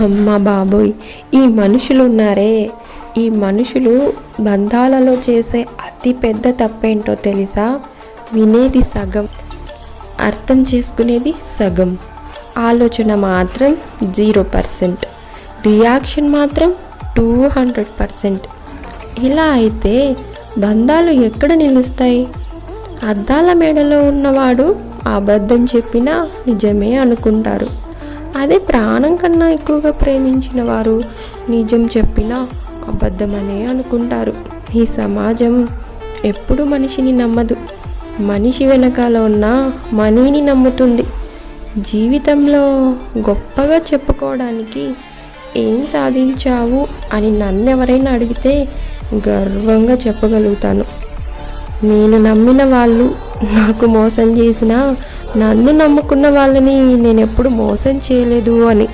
అమ్మ బాబోయ్ ఈ మనుషులు ఉన్నారే ఈ మనుషులు బంధాలలో చేసే అతి పెద్ద తప్పేంటో తెలుసా? వినేది సగం అర్థం చేసుకునేది సగం. ఆలోచన మాత్రం జీరో పర్సెంట్ రియాక్షన్ మాత్రం టూ హండ్రెడ్ పర్సెంట్. ఇలా అయితే బంధాలు ఎక్కడ నిలుస్తాయి? అద్దాల మేడలో ఉన్నవాడు అబద్ధం చెప్పినా నిజమే అనుకుంటారు. అదే ప్రాణం కన్నా ఎక్కువగా ప్రేమించిన వారు నిజం చెప్పినా అబద్ధమనే అనుకుంటారు. ఈ సమాజం ఎప్పుడు మనిషిని నమ్మదు. మనిషి వెనకాల ఉన్న మనీని నమ్ముతుంది. జీవితంలో గొప్పగా చెప్పుకోవడానికి ఏం సాధించావు అని నన్ను ఎవరైనా అడిగితే గర్వంగా చెప్పగలుగుతాను. నేను నమ్మిన వాళ్ళు నాకు మోసం చేసినా నన్ను నమ్ముకున్న వాళ్ళని నేను ఎప్పుడు మోసం చేయలేదు అని.